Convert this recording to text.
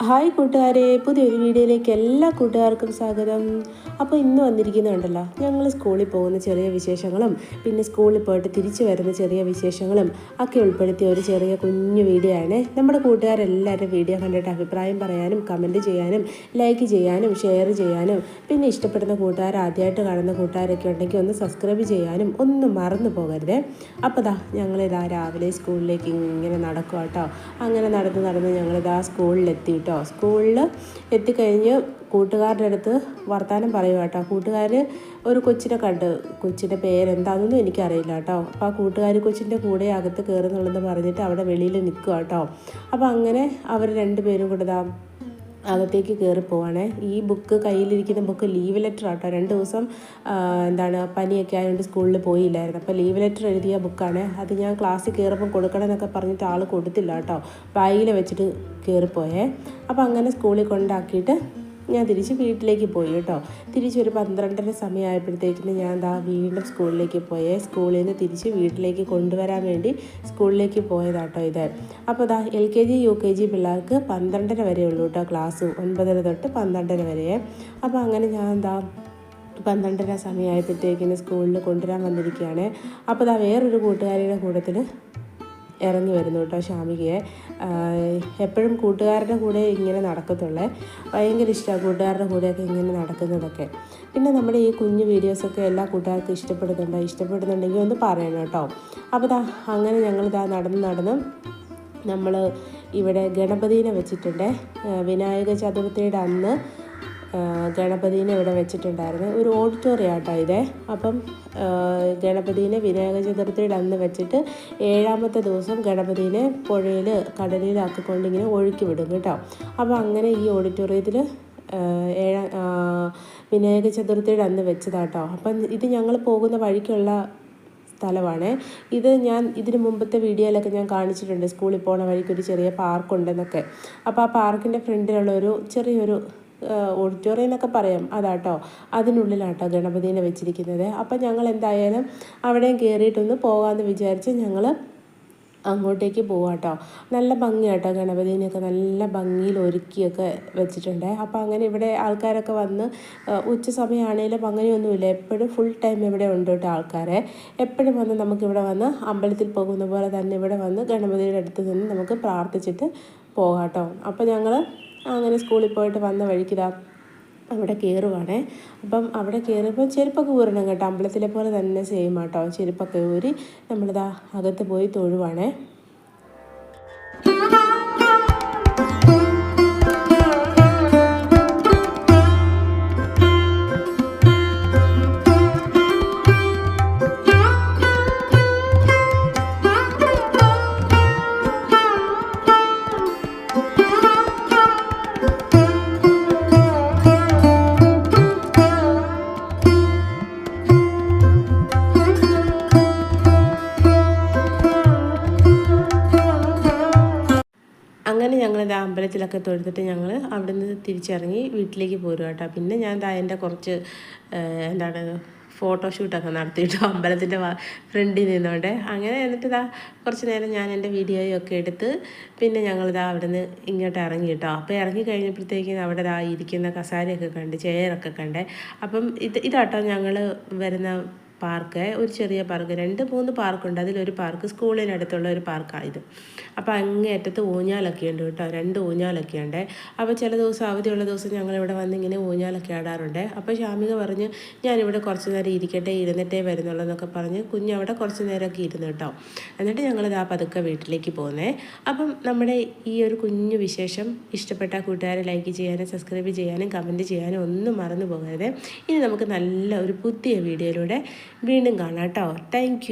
Hi കൂട്ടുകാരെ പുതിയൊരു വീഡിയോയിലേക്ക് എല്ലാ കൂട്ടുകാർക്കും സ്വാഗതം. അപ്പോൾ ഇന്ന് വന്നിരിക്കുന്നുണ്ടല്ലോ ഞങ്ങൾ സ്കൂളിൽ പോകുന്ന ചെറിയ വിശേഷങ്ങളും പിന്നെ സ്കൂളിൽ പോയിട്ട് തിരിച്ചു വരുന്ന ചെറിയ വിശേഷങ്ങളും ഒക്കെ ഉൾപ്പെടുത്തിയ ഒരു ചെറിയ കുഞ്ഞു വീഡിയോ ആണ്. നമ്മുടെ കൂട്ടുകാരെല്ലാവരും വീഡിയോ കണ്ടിട്ട് അഭിപ്രായം പറയാനും കമന്റ് ചെയ്യാനും ലൈക്ക് ചെയ്യാനും ഷെയർ ചെയ്യാനും പിന്നെ ഇഷ്ടപ്പെടുന്ന കൂട്ടുകാർ ആദ്യമായിട്ട് കാണുന്ന കൂട്ടുകാരൊക്കെ ഉണ്ടെങ്കിൽ ഒന്ന് സബ്സ്ക്രൈബ് ചെയ്യാനും ഒന്നും മറന്നു പോകരുതേ. അപ്പോൾ ദാ ഞങ്ങളിതാ രാവിലെ സ്കൂളിലേക്ക് ഇങ്ങനെ നടക്കുക കേട്ടോ അങ്ങനെ നടന്ന് നടന്ന് ഞങ്ങളിതാ സ്കൂളിലെത്തി. കേട്ടോ. സ്കൂളിൽ എത്തിക്കഴിഞ്ഞ് കൂട്ടുകാരുടെ അടുത്ത് വർത്തമാനം പറയുക കേട്ടോ. കൂട്ടുകാർ ഒരു കൊച്ചിനെ കണ്ട്. കൊച്ചിന്റെ പേരെന്താണെന്നൊന്നും എനിക്കറിയില്ല കേട്ടോ. അപ്പോൾ ആ കൂട്ടുകാർ കൊച്ചിന്റെ കൂടെ അകത്ത് കയറുന്നുള്ളതെന്ന് പറഞ്ഞിട്ട് അവിടെ വെളിയിൽ നിൽക്കുക കേട്ടോ. അപ്പോൾ അങ്ങനെ അവർ രണ്ടുപേരും കൂടെ അകത്തേക്ക് കയറി പോവാണേ. ഈ ബുക്ക് കയ്യിലിരിക്കുന്ന ബുക്ക് ലീവ് ലെറ്റർ ആട്ടോ. രണ്ട് ദിവസം എന്താണ് പനിയൊക്കെ ആയതുകൊണ്ട് സ്കൂളിൽ പോയില്ലായിരുന്നു. അപ്പോൾ ലീവ് ലെറ്റർ എഴുതിയ ബുക്കാണ് അത് ഞാൻ ക്ലാസ്സിൽ കയറുമ്പോൾ കൊടുക്കണം എന്നൊക്കെ പറഞ്ഞിട്ട് ആൾ കൊടുത്തില്ല കേട്ടോ. ബാഗിൽ വെച്ചിട്ട് കയറിപ്പോയേ അപ്പോൾ അങ്ങനെ സ്കൂളിൽ കൊണ്ടാക്കിയിട്ട് ഞാൻ തിരിച്ച് വീട്ടിലേക്ക് പോയി കേട്ടോ. തിരിച്ചൊരു പന്ത്രണ്ടര സമയമായപ്പോഴത്തേക്കിന് ഞാൻ ദാ വീണ്ടും സ്കൂളിലേക്ക് പോയേ. സ്കൂളിൽ നിന്ന് തിരിച്ച് വീട്ടിലേക്ക് കൊണ്ടുവരാൻ വേണ്ടി സ്കൂളിലേക്ക് പോയതാട്ടോ ഇത്. അപ്പോൾ ദാ L K G U K G പിള്ളേർക്ക് പന്ത്രണ്ടര വരെ ഉള്ളൂ കേട്ടോ ക്ലാസ്. ഒൻപതര തൊട്ട് പന്ത്രണ്ടര വരെ അപ്പോൾ അങ്ങനെ ഞാൻ എന്താ പന്ത്രണ്ടര സമയമായപ്പോഴത്തേക്കിന് സ്കൂളിൽ കൊണ്ടുവരാൻ വന്നിരിക്കുകയാണ്. അപ്പോൾ ദാ വേറൊരു കൂട്ടുകാരിയുടെ കൂട്ടത്തിൽ ഇറങ്ങി വരുന്നു കേട്ടോ ഷാമികയെ എപ്പോഴും കൂട്ടുകാരുടെ കൂടെ ഇങ്ങനെ നടക്കത്തുള്ളേ. ഭയങ്കര ഇഷ്ടമാണ് കൂട്ടുകാരുടെ കൂടെയൊക്കെ ഇങ്ങനെ നടക്കുന്നതൊക്കെ. പിന്നെ നമ്മുടെ ഈ കുഞ്ഞു വീഡിയോസൊക്കെ എല്ലാ കൂട്ടുകാർക്കും ഇഷ്ടപ്പെടുന്നുണ്ടോ? ഇഷ്ടപ്പെടുന്നുണ്ടെങ്കിൽ ഒന്ന് പറയണം കേട്ടോ. അപ്പോൾ ദാ അങ്ങനെ ഞങ്ങൾ ഞങ്ങളിതാ നടന്ന് നടന്ന് നമ്മൾ ഇവിടെ ഗണപതിനെ വെച്ചിട്ടുണ്ട്. വിനായക ചതുർത്ഥിയുടെ അന്ന് ഗണപതിനെ ഇവിടെ വെച്ചിട്ടുണ്ടായിരുന്നു. ഒരു ഓഡിറ്റോറിയം ആട്ടോ ഇതേ. അപ്പം ഗണപതിനെ വിനായക ചതുർത്ഥിയുടെ അന്ന് വെച്ചിട്ട് ഏഴാമത്തെ ദിവസം ഗണപതിനെ പുഴയിൽ കടലിലാക്കിക്കൊണ്ട് ഇങ്ങനെ ഒഴുക്കി വിടും കേട്ടോ. അപ്പോൾ അങ്ങനെ ഈ ഓഡിറ്റോറിയത്തിൽ ഏഴാം വിനായക ചതുർത്ഥിയുടെ അന്ന് വെച്ചതാട്ടോ. അപ്പം ഇത് ഞങ്ങൾ പോകുന്ന വഴിക്കുള്ള സ്ഥലമാണ്. ഇത് ഞാൻ ഇതിന് മുമ്പത്തെ വീഡിയോയിലൊക്കെ ഞാൻ കാണിച്ചിട്ടുണ്ട്. സ്കൂളിൽ പോണ വഴിക്ക് ഒരു ചെറിയ പാർക്കുണ്ടെന്നൊക്കെ. അപ്പോൾ ആ പാർക്കിന്റെ ഫ്രണ്ടിലുള്ള ഒരു ചെറിയൊരു ഓഡിറ്റോറിയം എന്നൊക്കെ പറയാം. അതാട്ടോ. അതിനുള്ളിലാട്ടോ ഗണപതിനെ വെച്ചിരിക്കുന്നത്. അപ്പം ഞങ്ങൾ എന്തായാലും അവിടെയും കയറിയിട്ടൊന്ന് പോകാമെന്ന് വിചാരിച്ച് ഞങ്ങൾ അങ്ങോട്ടേക്ക് പോവാട്ടോ. നല്ല ഭംഗിയാട്ടോ ഗണപതിനെയൊക്കെ നല്ല ഭംഗിയിൽ ഒരുക്കിയൊക്കെ വെച്ചിട്ടുണ്ട്. അപ്പോൾ അങ്ങനെ ഇവിടെ ആൾക്കാരൊക്കെ വന്ന് ഉച്ച സമയമാണെങ്കിലും അങ്ങനെയൊന്നുമില്ല. എപ്പോഴും ഫുൾ ടൈം ഇവിടെ ഉണ്ട് കേട്ടോ ആൾക്കാരെ. എപ്പോഴും വന്ന് നമുക്കിവിടെ വന്ന് അമ്പലത്തിൽ പോകുന്ന പോലെ തന്നെ ഇവിടെ വന്ന് ഗണപതിയുടെ അടുത്ത് നിന്ന് നമുക്ക് പ്രാർത്ഥിച്ചിട്ട് പോകാട്ടോ. അപ്പോൾ ഞങ്ങൾ അങ്ങനെ സ്കൂളിൽ പോയിട്ട് വന്ന വഴിക്കിതാ അവിടെ കയറുവാണേ. അപ്പം അവിടെ കയറിയപ്പോൾ ചെരുപ്പൊക്കെ ഊരണം കേട്ടോ. അമ്പലത്തിലെ പോലെ തന്നെ സെയിം ആട്ടോ. ചെരുപ്പൊക്കെ ഊരി നമ്മളിതാ അകത്ത് പോയി തൊഴുവാണേ. അങ്ങനെ ഞങ്ങൾ ഇത് അമ്പലത്തിലൊക്കെ തൊഴുത്തിട്ട് ഞങ്ങൾ അവിടെ നിന്ന് തിരിച്ചിറങ്ങി വീട്ടിലേക്ക് പോരും കേട്ടോ പിന്നെ ഞാൻ എന്റെ കുറച്ച് എന്താണ് ഫോട്ടോഷൂട്ടൊക്കെ നടത്തിയിട്ടു അമ്പലത്തിന്റെ ഫ്രണ്ടിൽ നിന്നോണ്ട്. അങ്ങനെ എന്നിട്ട് ഇതാ കുറച്ച് നേരം ഞാൻ എന്റെ വീഡിയോയൊക്കെ എടുത്ത് പിന്നെ ഞങ്ങളിതാ അവിടെ നിന്ന് ഇങ്ങോട്ട് ഇറങ്ങി കേട്ടോ അപ്പോൾ ഇറങ്ങി കഴിഞ്ഞപ്പോഴത്തേക്കും അവിടെ ഇതാ ഇരിക്കുന്ന കസാരയൊക്കെ കണ്ട് ചെയറൊക്കെ കണ്ടേ. അപ്പം ഇത് ഇതാട്ടോ ഞങ്ങൾ വരുന്ന പാർക്ക് ഒരു ചെറിയ പാർക്ക് രണ്ട് മൂന്ന് പാർക്കുണ്ട്. അതിലൊരു പാർക്ക് സ്കൂളിനടുത്തുള്ള ഒരു പാർക്കാണ് ഇത്. അപ്പോൾ അങ്ങേയറ്റത്ത് ഊഞ്ഞാലൊക്കെ ഉണ്ട് കേട്ടോ രണ്ട് ഊഞ്ഞാലൊക്കെ ഉണ്ട്. അപ്പോൾ ചില ദിവസം അവധിയുള്ള ദിവസം ഞങ്ങളിവിടെ വന്ന് ഇങ്ങനെ ഊഞ്ഞാലൊക്കെ ആടാറുണ്ട്. അപ്പോൾ ഷാമിക പറഞ്ഞ് ഞാനിവിടെ കുറച്ച് നേരം ഇരിക്കട്ടെ ഇരുന്നിട്ടേ വരുന്നുള്ളൂ പറഞ്ഞ് കുഞ്ഞ് അവിടെ കുറച്ച് നേരമൊക്കെ ഇരുന്നു കേട്ടോ. എന്നിട്ട് ഞങ്ങളിത് പതുക്കെ വീട്ടിലേക്ക് പോകുന്നേ അപ്പം നമ്മുടെ ഈ ഒരു കുഞ്ഞു വിശേഷം ഇഷ്ടപ്പെട്ട കൂട്ടുകാരെ ലൈക്ക് ചെയ്യാനും സബ്സ്ക്രൈബ് ചെയ്യാനും കമന്റ് ചെയ്യാനും ഒന്നും മറന്നു പോകരുത്. ഇനി നമുക്ക് നല്ല ഒരു പുതിയ വീഡിയോയിലൂടെ വീണ്ടും കാണാം കേട്ടോ. താങ്ക്